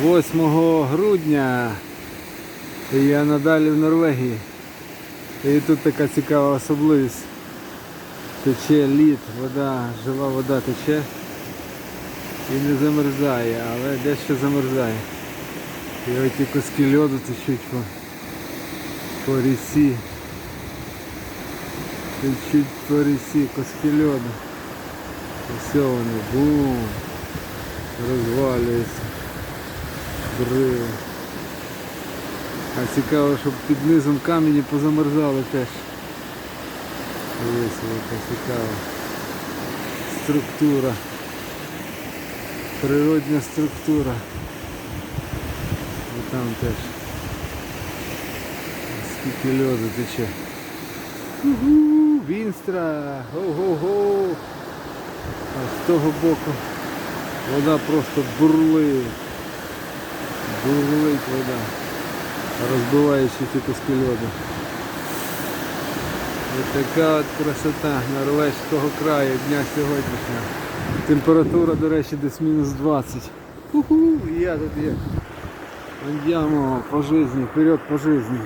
8 грудня. Я надалі в Норвегії. І тут така цікава особливість. Тече лід, вода, жива вода тече і не замерзає, але дещо замерзає. І оті куски льоду течуть по, по рісі. Течуть по рісі, куски льоду. Все вони, бум, розвалюються. Брили. А цікаво, щоб під низом камені позамерзали теж. Дивись, яка цікава структура. Природня структура. І там теж. Скільки льоду тече. Угу, Вінстра! Го-го-го! А з того боку вода просто бурлить. Бурлить вода, розбиваючи куски льоду. Ось така от красота норвезького краю дня сьогоднішнього. Температура, до речі, десь мінус 20. Уху, я тут є. Andiamo по жизни, вперед по жизни.